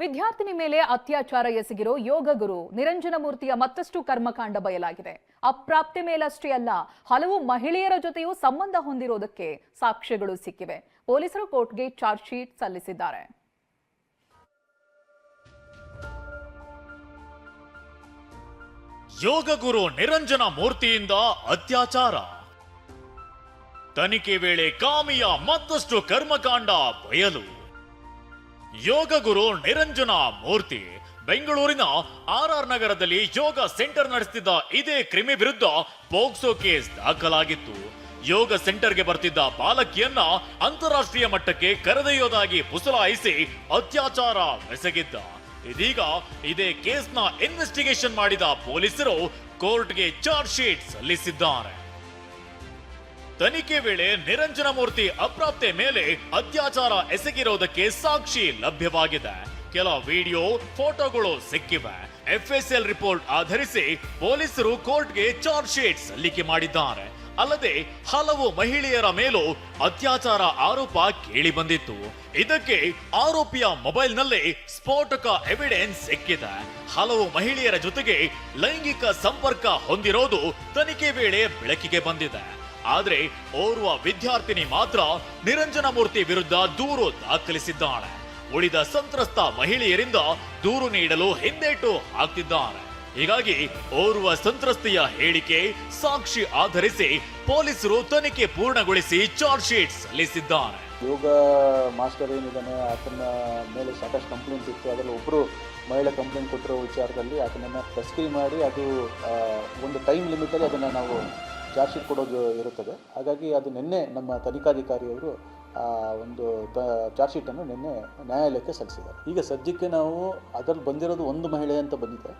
ವಿದ್ಯಾರ್ಥಿನಿ ಮೇಲೆ ಅತ್ಯಾಚಾರ ಎಸಗಿರೋ ಯೋಗ ಗುರು ನಿರಂಜನ ಮೂರ್ತಿಯ ಮತ್ತಷ್ಟು ಕರ್ಮಕಾಂಡ ಬಯಲಾಗಿದೆ. ಅಪ್ರಾಪ್ತಿ ಮೇಲಷ್ಟೇ ಅಲ್ಲ, ಹಲವು ಮಹಿಳೆಯರ ಜೊತೆಯೂ ಸಂಬಂಧ ಹೊಂದಿರೋದಕ್ಕೆ ಸಾಕ್ಷ್ಯಗಳು ಸಿಕ್ಕಿವೆ. ಪೊಲೀಸರು ಕೋರ್ಟ್ಗೆ ಚಾರ್ಜ್ ಶೀಟ್ ಸಲ್ಲಿಸಿದ್ದಾರೆ. ಯೋಗ ಗುರು ನಿರಂಜನ ಮೂರ್ತಿಯಿಂದ ಅತ್ಯಾಚಾರ. ತನಿಖೆ ವೇಳೆ ಕಾಮಿಯ ಮತ್ತಷ್ಟು ಕರ್ಮಕಾಂಡ ಬಯಲು. ಯೋಗ ಗುರು ನಿರಂಜನ ಮೂರ್ತಿ. ಬೆಂಗಳೂರಿನ ಆರ್ ಆರ್ ನಗರದಲ್ಲಿ ಯೋಗ ಸೆಂಟರ್ ನಡೆಸುತ್ತಿದ್ದ ಇದೇ ಕ್ರಿಮಿ ವಿರುದ್ಧ ಪೋಕ್ಸೋ ಕೇಸ್ ದಾಖಲಾಗಿತ್ತು. ಯೋಗ ಸೆಂಟರ್ಗೆ ಬರ್ತಿದ್ದ ಬಾಲಕಿಯನ್ನ ಅಂತಾರಾಷ್ಟ್ರೀಯ ಮಟ್ಟಕ್ಕೆ ಕರೆದೊಯ್ಯೋದಾಗಿ ಪುಸಲಾಯಿಸಿ ಅತ್ಯಾಚಾರ ಬೆಸಗಿದ್ದ ಇದೀಗ ಇದೇ ಕೇಸ್ನ ಇನ್ವೆಸ್ಟಿಗೇಷನ್ ಮಾಡಿದ ಪೊಲೀಸರು ಕೋರ್ಟ್ಗೆ ಚಾರ್ಜ್ ಶೀಟ್ ಸಲ್ಲಿಸಿದ್ದಾರೆ. ತನಿಖೆ ವೇಳೆ ನಿರಂಜನ ಮೂರ್ತಿ ಅಪ್ರಾಪ್ತೆ ಮೇಲೆ ಅತ್ಯಾಚಾರ ಎಸಗಿರೋದಕ್ಕೆ ಸಾಕ್ಷಿ ಲಭ್ಯವಾಗಿದೆ. ಕೆಲ ವಿಡಿಯೋ, ಫೋಟೋಗಳು ಸಿಕ್ಕಿವೆ. ಎಫ್ಎಸ್ಎಲ್ ರಿಪೋರ್ಟ್ ಆಧರಿಸಿ ಪೊಲೀಸರು ಕೋರ್ಟ್ಗೆ ಚಾರ್ಜ್ ಶೀಟ್ ಸಲ್ಲಿಕೆ ಮಾಡಿದ್ದಾರೆ. ಅಲ್ಲದೆ ಹಲವು ಮಹಿಳೆಯರ ಮೇಲೂ ಅತ್ಯಾಚಾರ ಆರೋಪ ಕೇಳಿ ಬಂದಿತ್ತು. ಇದಕ್ಕೆ ಆರೋಪಿಯ ಮೊಬೈಲ್ನಲ್ಲಿ ಸ್ಫೋಟಕ ಎವಿಡೆನ್ಸ್ ಸಿಕ್ಕಿದೆ. ಹಲವು ಮಹಿಳೆಯರ ಜೊತೆಗೆ ಲೈಂಗಿಕ ಸಂಪರ್ಕ ಹೊಂದಿರೋದು ತನಿಖೆ ವೇಳೆ ಬೆಳಕಿಗೆ ಬಂದಿದೆ. ಆದ್ರೆ ಓರ್ವ ವಿದ್ಯಾರ್ಥಿನಿ ಮಾತ್ರ ನಿರಂಜನ ಮೂರ್ತಿ ವಿರುದ್ಧ ದೂರು ದಾಖಲಿಸಿದ್ದಾಳೆ. ಉಳಿದ ಸಂತ್ರಸ್ತ ಮಹಿಳೆಯರಿಂದ ದೂರು ನೀಡಲು ಹಿಂದೇಟು ಹಾಕ್ತಿದ್ದಾರೆ. ಹೀಗಾಗಿ ಓರ್ವ ಸಂತ್ರಸ್ತೆಯ ಹೇಳಿಕೆ ಸಾಕ್ಷಿ ಆಧರಿಸಿ ಪೊಲೀಸರು ತನಿಖೆ ಪೂರ್ಣಗೊಳಿಸಿ ಚಾರ್ಜ್ ಶೀಟ್ ಸಲ್ಲಿಸಿದ್ದಾರೆ. ಯೋಗ ಮಾಸ್ಟರ್ ಏನಿದ್ದಾನೆ, ಆತನ ಮೇಲೆ ಸಾಕಷ್ಟು ಕಂಪ್ಲೇಂಟ್ ಇತ್ತು. ಅದರಲ್ಲಿ ಒಬ್ಬರು ಮಹಿಳೆ ಕಂಪ್ಲೇಂಟ್ ಕೊಟ್ಟಿರೋ ವಿಚಾರದಲ್ಲಿ ಅದನ್ನ ತಸ್ಕರಿ ಮಾಡಿ ಅದು ಒಂದು ಟೈಮ್ ಲಿಮಿಟಲ್ಲಿ ಅದನ್ನು ನಾವು ಚಾರ್ಜ್ ಶೀಟ್ ಕೊಡೋದು ಇರುತ್ತದೆ. ಹಾಗಾಗಿ ಅದು ನಿನ್ನೆ ನಮ್ಮ ತನಿಖಾಧಿಕಾರಿಯವರು ಆ ಒಂದು ತ, ಚಾರ್ಜ್ ಶೀಟನ್ನು ನಿನ್ನೆ ನ್ಯಾಯಾಲಯಕ್ಕೆ ಸಲ್ಲಿಸಿದ್ದಾರೆ. ಈಗ ಸದ್ಯಕ್ಕೆ ನಾವು ಅದರಲ್ಲಿ ಬಂದಿರೋದು ಒಂದು ಮಹಿಳೆ ಅಂತ ಬಂದಿದೆ.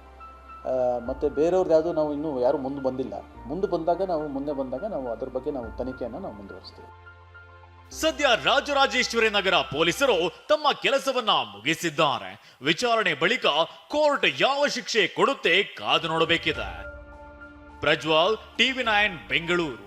ಮತ್ತು ಬೇರೆಯವ್ರದ್ದು ಯಾವುದೂ ನಾವು ಇನ್ನೂ ಯಾರೂ ಮುಂದೆ ಬಂದಿಲ್ಲ. ಮುಂದೆ ಬಂದಾಗ ನಾವು ಮುಂದೆ ಬಂದಾಗ ನಾವು ಅದ್ರ ಬಗ್ಗೆ ನಾವು ತನಿಖೆಯನ್ನು ನಾವು ಮುಂದುವರಿಸ್ತೀವಿ. ಸದ್ಯ ರಾಜರಾಜೇಶ್ವರಿ ನಗರ ಪೊಲೀಸರು ತಮ್ಮ ಕೆಲಸವನ್ನ ಮುಗಿಸಿದ್ದಾರೆ. ವಿಚಾರಣೆ ಬಳಿಕ ಕೋರ್ಟ್ ಯಾವ ಶಿಕ್ಷೆ ಕೊಡುತ್ತೆ ಕಾದು ನೋಡಬೇಕಿದೆ. Prajwal TV nine Bengaluru